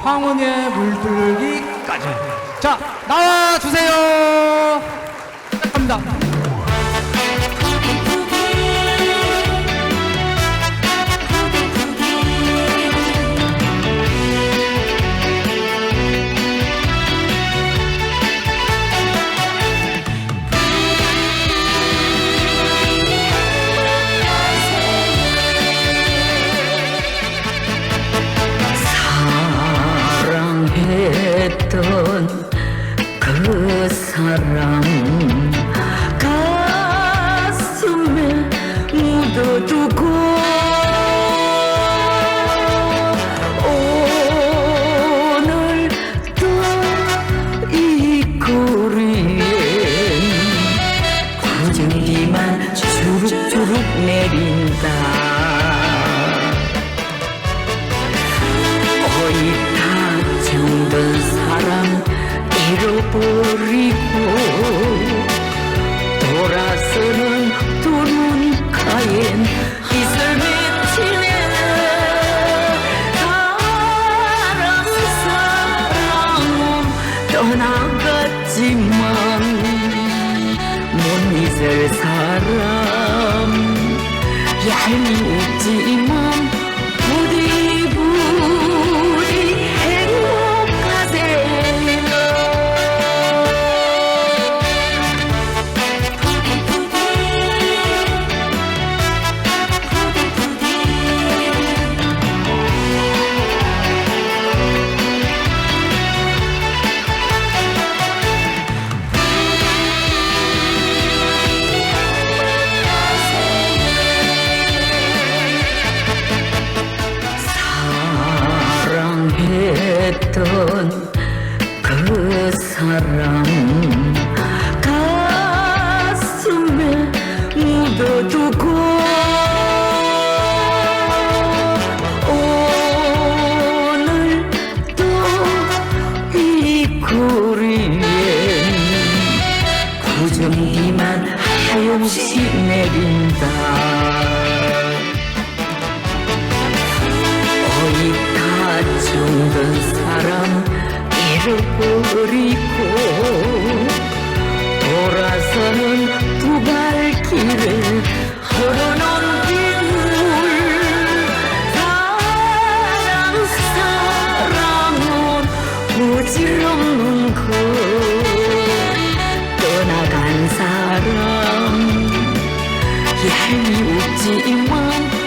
황혼의 물들기까지. 자, 나와주세요. 시작합니다. 그 떠나갔지만 못 잊을 사람. 얄미웠지 했던 그 사람 가슴에 묻어두고 오늘도 이 거리엔 구정기만 하염시 내린다 질 없는 것 떠나간 사람 얄미웠지만